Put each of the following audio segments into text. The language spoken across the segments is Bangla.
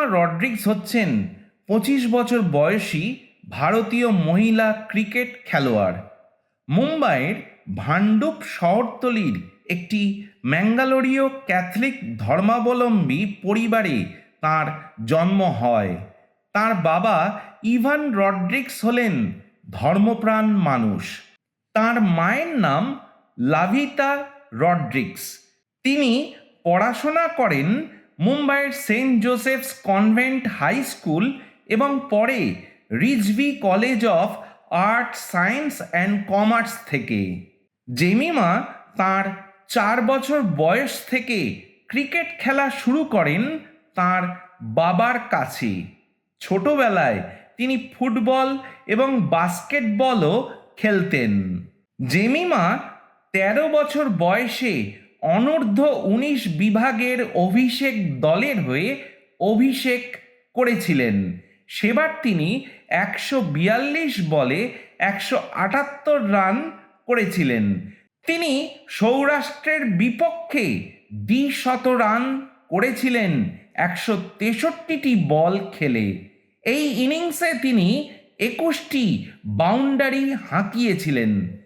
জেমিমা রড্রিক্স হচ্ছেন পঁচিশ বছর বয়সী ভারতীয় মহিলা ক্রিকেট খেলোয়াড়। মুম্বাইয়ের ভান্ডুপ শহরতলির একটি ম্যাঙ্গালোরীয় ক্যাথলিক ধর্মাবলম্বী পরিবারে তার জন্ম হয়। তার বাবা ইভান রড্রিক্স হলেন ধর্মপ্রাণ মানুষ। তার মায়ের নাম লাভিতা রড্রিক্স তিনি পড়াশোনা করেন মুম্বাইয়ের saint Joseph's convent high school এবং পরে Rizvi college of art, science and commerce থেকে। জেমিমা তার চার বছর বয়স থেকে ক্রিকেট খেলা শুরু করেন তার বাবার কাছে। ছোটবেলায় তিনি ফুটবল এবং বাস্কেটবলও খেলতেন। জেমিমা তেরো বছর বয়সে অনূর্ধ্ব উনিশ বিভাগের অভিষেক দলের হয়ে অভিষেক করেছিলেন। সেবার তিনি একশো বিয়াল্লিশ বলে একশো আটাত্তর রান করেছিলেন। তিনি সৌরাষ্ট্রের বিপক্ষে দ্বিশত রান করেছিলেন, একশো তেষট্টিটি বল খেলে। এই ইনিংসে তিনি একুশটি বাউন্ডারি হাঁকিয়েছিলেন।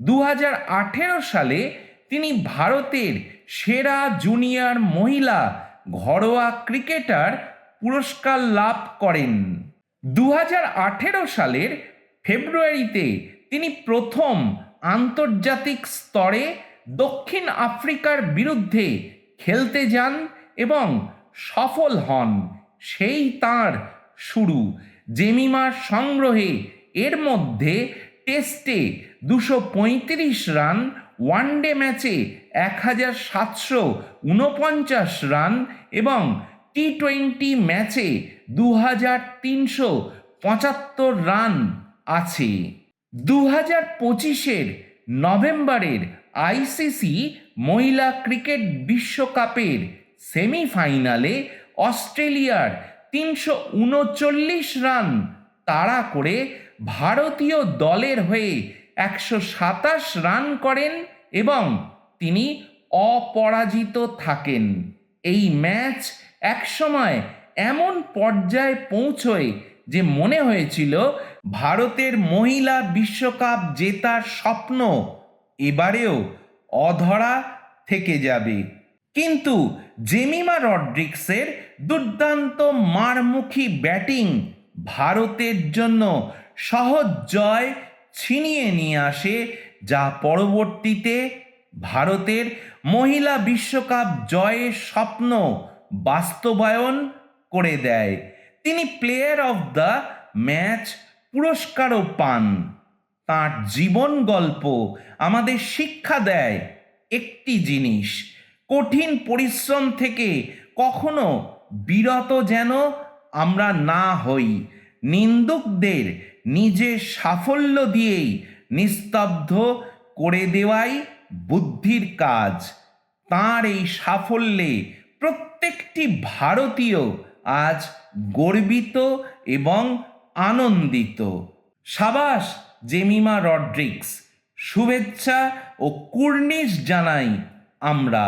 দু হাজার আঠেরো সালে তিনি ভারতের সেরা জুনিয়র মহিলা, ঘরোয়া ক্রিকেটার পুরস্কার লাভ করেন। দু হাজার আঠেরো সালের ফেব্রুয়ারিতে তিনি প্রথম আন্তর্জাতিক স্তরে দক্ষিণ আফ্রিকার বিরুদ্ধে খেলতে যান এবং সফল হন। সেই তার শুরু জেমিমার সংগ্রহে। এর মধ্যে টেস্টে দুশো পঁয়ত্রিশ রান ওয়ানডে ম্যাচে এক হাজার সাতশো উনপঞ্চাশ রান এবং টি টোয়েন্টি ম্যাচে দু হাজার তিনশো পঁচাত্তর রান আছে। দু হাজার পঁচিশের নভেম্বরের আইসিসি মহিলা ক্রিকেট বিশ্বকাপের সেমিফাইনালে অস্ট্রেলিয়ার তিনশো উনচল্লিশ রান তাড়া করে ভারতীয় দলের হয়ে একশো সাতাশ রান করেন এবং তিনি অপরাজিত থাকেন। এই ম্যাচ একসময় এমন পর্যায়ে পৌঁছয় যে মনে হয়েছিল ভারতের মহিলা বিশ্বকাপ জেতার স্বপ্ন এবারেও অধরা থেকে যাবে। কিন্তু জেমিমা রড্রিক্সের দুর্দান্ত মারমুখী ব্যাটিং ভারতের জন্য সহজ জয় ছিনিয়ে নিয়ে আসে, যা পরবর্তীতে ভারতের মহিলা বিশ্বকাপ জয়ের স্বপ্ন বাস্তবায়ন করে দেয়। তিনি প্লেয়ার অফ দ্য ম্যাচ পুরস্কারও পান। তার জীবন গল্প আমাদের শিক্ষা দেয় একটি জিনিস, কঠিন পরিশ্রম থেকে কখনো বিরত যেন আমরা না হই। নিন্দুকদের নিজের সাফল্য দিয়েই নিস্তব্ধ করে দেওয়াই বুদ্ধির কাজ। তার এই সাফল্যে প্রত্যেকটি ভারতীয় আজ গর্বিত এবং আনন্দিত। সাবাস জেমিমা রড্রিক্স শুভেচ্ছা ও কুর্নিশ জানাই আমরা।